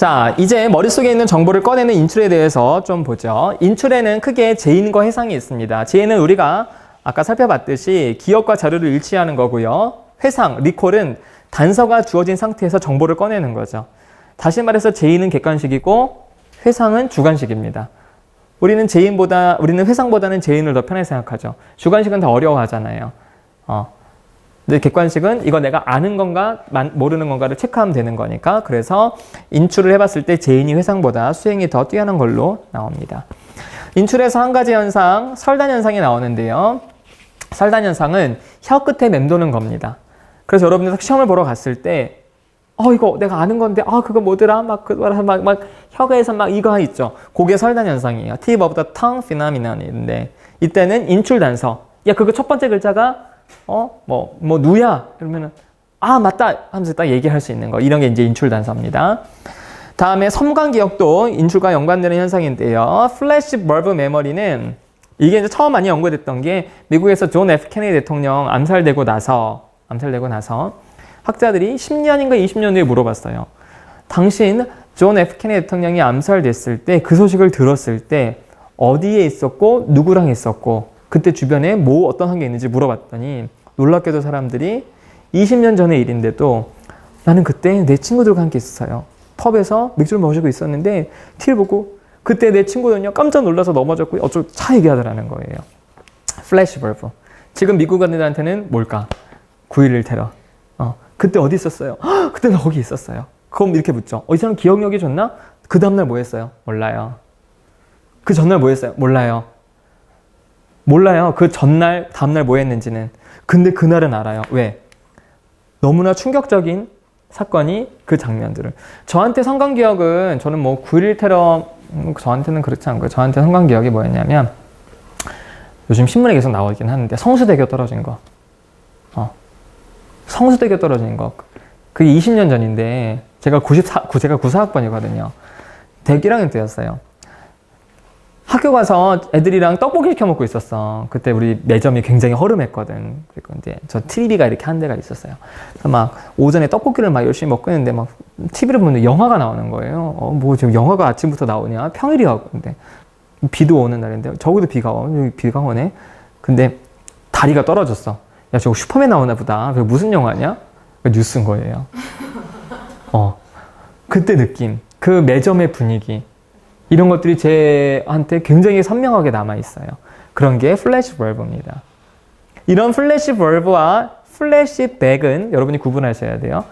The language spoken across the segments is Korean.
자, 이제 머릿속에 있는 정보를 꺼내는 인출에 대해서 좀 보죠. 인출에는 크게 제인과 해상이 있습니다. 제인은 우리가 아까 살펴봤듯이 기억과 자료를 일치하는 거고요. 회상, 리콜은 단서가 주어진 상태에서 정보를 꺼내는 거죠. 다시 말해서 제인은 객관식이고 회상은 주관식입니다. 우리는 제인보다 우리는 회상보다는 제인을 더 편하게 생각하죠. 주관식은 더 어려워하잖아요. 어. 근데 객관식은 이거 내가 아는 건가 만- 모르는 건가를 체크하면 되는 거니까 그래서 인출을 해봤을 때 제인이 회상보다 수행이 더 뛰어난 걸로 나옵니다. 인출에서 한 가지 현상 설단 현상이 나오는데요. 설단 현상은 혀 끝에 맴도는 겁니다. 그래서 여러분들 시험을 보러 갔을 때 어, 이거 내가 아는 건데, 아, 그거 뭐더라? 막, 그, 막, 막, 혀가에서 막 이거 있죠. 그게 설단 현상이에요. tongue phenomenon인데, 이때는 인출 단서. 야, 그거 첫 번째 글자가, 어, 뭐, 뭐, 누야? 그러면은, 아, 맞다! 하면서 딱 얘기할 수 있는 거. 이런 게 이제 인출 단서입니다. 다음에 섬광 기억도 인출과 연관되는 현상인데요. 플래시 벌브 메모리는 이게 이제 처음 많이 연구됐던 게 미국에서 존 F 케네디 대통령 암살되고 나서 암살되고 나서 학자들이 10년인가 20년 후에 물어봤어요. 당신 존 F 케네디 대통령이 암살됐을 때 그 소식을 들었을 때 어디에 있었고 누구랑 있었고 그때 주변에 뭐 어떤 환경이 있는지 물어봤더니 놀랍게도 사람들이 20년 전의 일인데도 나는 그때 내 친구들과 함께 있었어요. 펍에서 맥주를 마시고 있었는데 티를 보고 그때 내 친구는요 깜짝 놀라서 넘어졌고 어쩌고 차 얘기하더라는 거예요. 플래시 벌브. 지금 미국 애들한테는 뭘까? 9.11 테러. 어, 그때 어디 있었어요? 헉, 그때 나 거기 있었어요. 그럼 이렇게 묻죠. 어, 이 사람 기억력이 좋나? 그 다음날 뭐 했어요? 몰라요. 그 전날 뭐 했어요? 몰라요. 몰라요. 그 전날, 다음날 뭐 했는지는. 근데 그날은 알아요. 왜? 너무나 충격적인 사건이 그 장면들을. 저한테 성광기억은 저는 뭐 9.11 테러, 음, 저한테는 그렇지 않고요. 저한테 성광기억이 뭐였냐면 요즘 신문에 계속 나오긴 하는데 성수대교 떨어진 거. 어. 성수대교 떨어진 거. 그게 20년 전인데 제가 94, 구- 제가 94학번이거든요. 대학 1학년 때였어요. 학교 가서 애들이랑 떡볶이 시켜 먹고 있었어. 그때 우리 매점이 굉장히 허름했거든. 그리고 이제 저 TV가 이렇게 한 대가 있었어요. 그래서 막 오전에 떡볶이를 막 열심히 먹고 있는데 막 TV를 보는데 영화가 나오는 거예요. 어, 뭐 지금 영화가 아침부터 나오냐? 평일이야. 근데 비도 오는 날인데 저기도 비가 와. 여기 비가 오네. 근데 다리가 떨어졌어. 야, 저거 슈퍼맨 나오나 보다. 그게 무슨 영화냐? 그 뉴스인 거예요. 어. 그때 느낌, 그 매점의 분위기, 이런 것들이 제한테 굉장히 선명하게 남아 있어요. 그런 게 플래시 벌브입니다. 이런 플래시 벌브와 플래시 백은 여러분이 구분하셔야 돼요.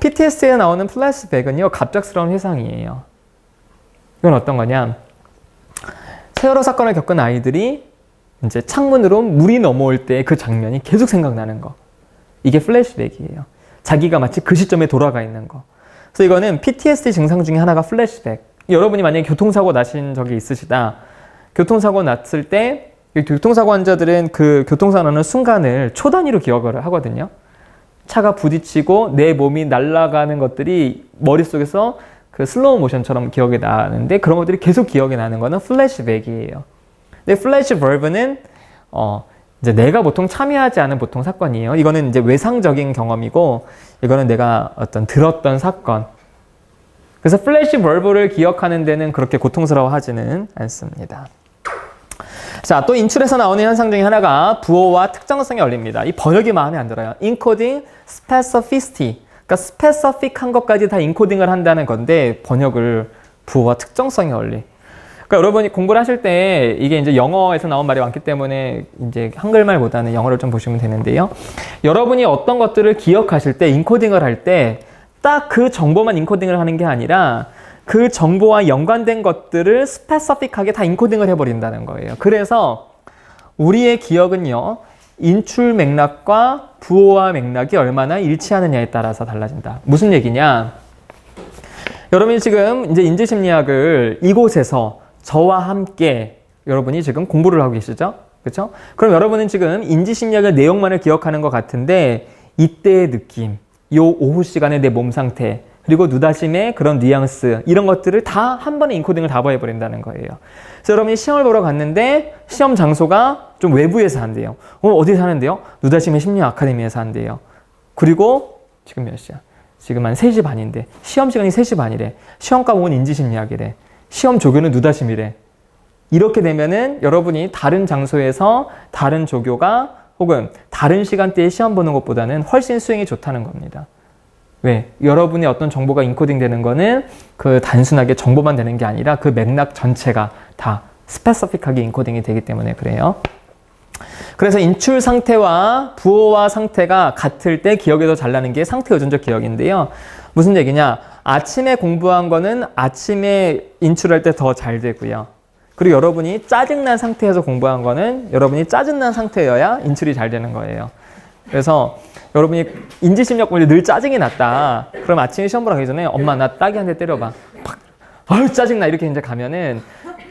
PTSD에 나오는 플래시 백은요, 갑작스러운 회상이에요. 이건 어떤 거냐? 세월호 사건을 겪은 아이들이 이제 창문으로 물이 넘어올 때 그 장면이 계속 생각나는 거. 이게 플래시백이에요. 자기가 마치 그 시점에 돌아가 있는 거. 그래서 이거는 PTSD 증상 중에 하나가 플래시백. 여러분이 만약에 교통사고 나신 적이 있으시다. 교통사고 났을 때, 이 교통사고 환자들은 그 교통사고 나는 순간을 초 단위로 기억을 하거든요. 차가 부딪히고 내 몸이 날아가는 것들이 머릿속에서 그 슬로우 모션처럼 기억이 나는데 그런 것들이 계속 기억이 나는 거는 플래시백이에요. 근데 플래시 벌브는 어 이제 내가 보통 참여하지 않은 보통 사건이에요. 이거는 이제 외상적인 경험이고 이거는 내가 어떤 들었던 사건. 그래서 플래시 벌브를 기억하는 데는 그렇게 고통스러워하지는 않습니다. 자, 또 인출에서 나오는 현상 중에 하나가 부호와 특정성이 열립니다. 이 번역이 마음에 안 들어요. encoding specificity. 그러니까 specific한 것까지 다 인코딩을 한다는 건데 번역을 부호와 특정성이 열리. 그러니까 여러분이 공부를 하실 때 이게 이제 영어에서 나온 말이 많기 때문에 이제 한글말보다는 영어를 좀 보시면 되는데요. 여러분이 어떤 것들을 기억하실 때 인코딩을 할때 딱 그 정보만 인코딩을 하는 게 아니라 그 정보와 연관된 것들을 스페시픽하게 다 인코딩을 해버린다는 거예요. 그래서 우리의 기억은요, 인출 맥락과 부호와 맥락이 얼마나 일치하느냐에 따라서 달라진다. 무슨 얘기냐? 여러분이 지금 이제 인지심리학을 이곳에서 저와 함께 여러분이 지금 공부를 하고 계시죠? 그렇죠? 그럼 여러분은 지금 인지심리학의 내용만을 기억하는 것 같은데 이때의 느낌, 요 오후 시간의 내몸 상태, 그리고 누다심의 그런 뉘앙스 이런 것들을 다 한 번에 인코딩을 다 버려버린다는 거예요. 그래서 여러분이 시험을 보러 갔는데 시험 장소가 좀 외부에서 한대요. 어, 어디서 하는데요? 누다심의 심리 아카데미에서 한대요. 그리고 지금 몇 시야? 지금 한 3시 반인데 시험 시간이 3시 반이래. 시험 과목은 인지심리학이래. 시험 조교는 누다심이래. 이렇게 되면은 여러분이 다른 장소에서 다른 조교가 혹은 다른 시간대에 시험 보는 것보다는 훨씬 수행이 좋다는 겁니다. 왜? 여러분의 어떤 정보가 인코딩 되는 거는 그 단순하게 정보만 되는 게 아니라 그 맥락 전체가 다 스페시픽하게 인코딩이 되기 때문에 그래요. 그래서 인출 상태와 부호와 상태가 같을 때 기억이 더잘 나는 게 상태 의존적 기억인데요. 무슨 얘기냐? 아침에 공부한 거는 아침에 인출할 때 더 잘 되고요. 그리고 여러분이 짜증난 상태에서 공부한 거는 여러분이 짜증난 상태여야 인출이 잘 되는 거예요. 그래서 여러분이 인지심력 보면 늘 짜증이 났다. 그럼 아침에 시험 보러 가기 전에 엄마 나 따기 한 대 때려봐. 팍. 아유 짜증나 이렇게 이제 가면은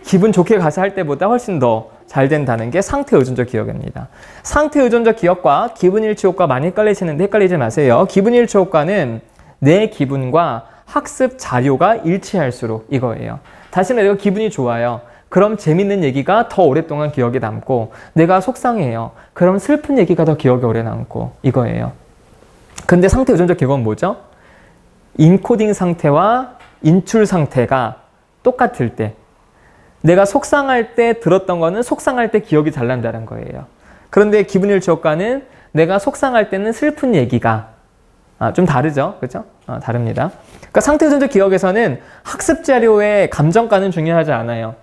기분 좋게 가서 할 때보다 훨씬 더 잘 된다는 게 상태 의존적 기억입니다. 상태 의존적 기억과 기분 일치 효과 많이 헷갈리시는데 헷갈리지 마세요. 기분 일치 효과는 내 기분과 학습 자료가 일치할수록 이거예요. 다시 내가 기분이 좋아요. 그럼 재밌는 얘기가 더 오랫동안 기억에 남고 내가 속상해요. 그럼 슬픈 얘기가 더 기억에 오래 남고 이거예요. 근데 상태 의존적 기억은 뭐죠? 인코딩 상태와 인출 상태가 똑같을 때 내가 속상할 때 들었던 거는 속상할 때 기억이 잘 난다는 거예요. 그런데 기분일치 효과는 내가 속상할 때는 슬픈 얘기가 아, 좀 다르죠. 그죠? 어, 다릅니다. 그러니까 상태 의존적 기억에서는 학습 자료의 감정가는 중요하지 않아요.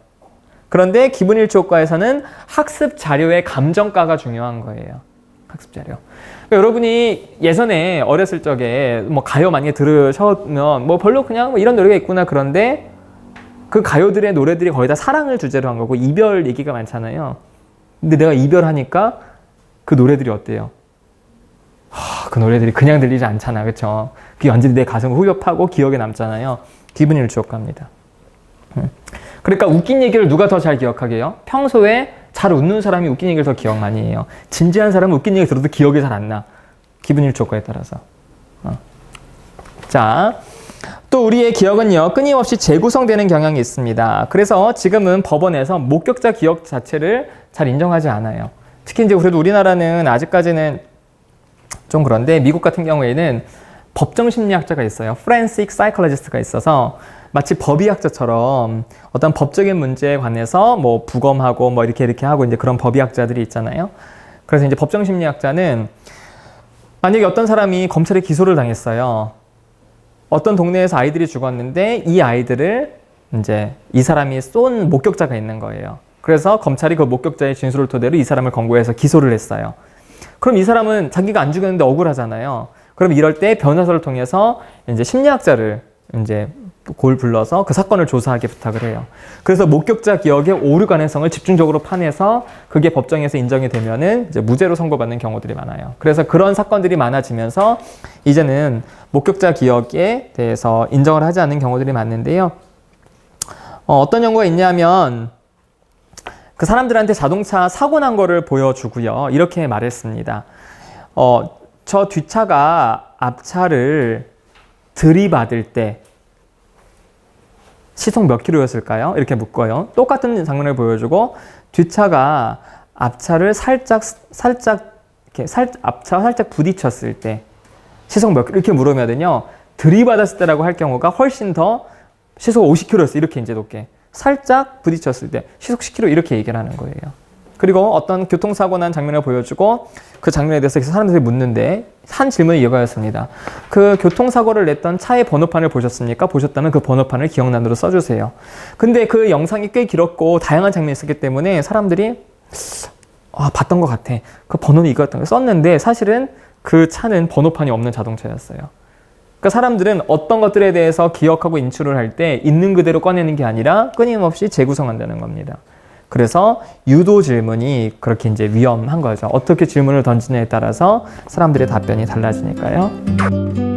그런데 기분일치 효과에서는 학습 자료의 감정가가 중요한 거예요. 학습 자료. 그러니까 여러분이 예전에 어렸을 적에 뭐 가요 많이 들으셨면 뭐 별로 그냥 뭐 이런 노래가 있구나 그런데 그 가요들의 노래들이 거의 다 사랑을 주제로 한 거고 이별 얘기가 많잖아요. 근데 내가 이별하니까 그 노래들이 어때요? 하, 그 노래들이 그냥 들리지 않잖아, 그렇죠? 그게 완전히 내 가슴을 후벼파고 기억에 남잖아요. 기분 일치 효과입니다. 음. 그러니까 웃긴 얘기를 누가 더 잘 기억하게요? 평소에 잘 웃는 사람이 웃긴 얘기를 더 기억 많이 해요. 진지한 사람은 웃긴 얘기 들어도 기억이 잘 안 나. 기분 일치 효과에 따라서. 어. 자, 또 우리의 기억은요, 끊임없이 재구성되는 경향이 있습니다. 그래서 지금은 법원에서 목격자 기억 자체를 잘 인정하지 않아요. 특히 이제 그래도 우리나라는 아직까지는 좀 그런데 미국 같은 경우에는 법정 심리학자가 있어요. forensic psychologist가 있어서 마치 법의학자처럼 어떤 법적인 문제에 관해서 뭐 부검하고 뭐 이렇게 이렇게 하고 이제 그런 법의학자들이 있잖아요. 그래서 이제 법정 심리학자는 만약에 어떤 사람이 검찰에 기소를 당했어요. 어떤 동네에서 아이들이 죽었는데 이 아이들을 이제 이 사람이 쏜 목격자가 있는 거예요. 그래서 검찰이 그 목격자의 진술을 토대로 이 사람을 검거해서 기소를 했어요. 그럼 이 사람은 자기가 안 죽였는데 억울하잖아요. 그럼 이럴 때 변호사를 통해서 이제 심리학자를 이제 골 불러서 그 사건을 조사하게 부탁을 해요. 그래서 목격자 기억의 오류 가능성을 집중적으로 파내서 그게 법정에서 인정이 되면은 이제 무죄로 선고받는 경우들이 많아요. 그래서 그런 사건들이 많아지면서 이제는 목격자 기억에 대해서 인정을 하지 않는 경우들이 많은데요. 어, 떤 연구가 있냐면 그 사람들한테 자동차 사고 난 거를 보여주고요. 이렇게 말했습니다. 어, 저 뒷차가 앞차를 들이받을 때 시속 몇 킬로였을까요? 이렇게 묶어요. 똑같은 장면을 보여주고 뒷차가 앞차를 살짝 살짝 이렇게 살 앞차가 살짝 부딪혔을 때 시속 몇 이렇게 물으면은요 들이받았을 때라고 할 경우가 훨씬 더 시속 50킬로였어 이렇게 이제 높게 살짝 부딪혔을 때 시속 10킬로 이렇게 얘기를 하는 거예요. 그리고 어떤 교통사고 난 장면을 보여주고 그 장면에 대해서 사람들이 묻는데 한 질문이 이거였습니다. 그 교통사고를 냈던 차의 번호판을 보셨습니까? 보셨다면 그 번호판을 기억란으로 써주세요. 근데 그 영상이 꽤 길었고 다양한 장면이 있었기 때문에 사람들이 아, 봤던 것 같아. 그 번호는 이거였던 거 썼는데 사실은 그 차는 번호판이 없는 자동차였어요. 그러니까 사람들은 어떤 것들에 대해서 기억하고 인출을 할 때 있는 그대로 꺼내는 게 아니라 끊임없이 재구성한다는 겁니다. 그래서 유도 질문이 그렇게 이제 위험한 거죠. 어떻게 질문을 던지느냐에 따라서 사람들의 답변이 달라지니까요.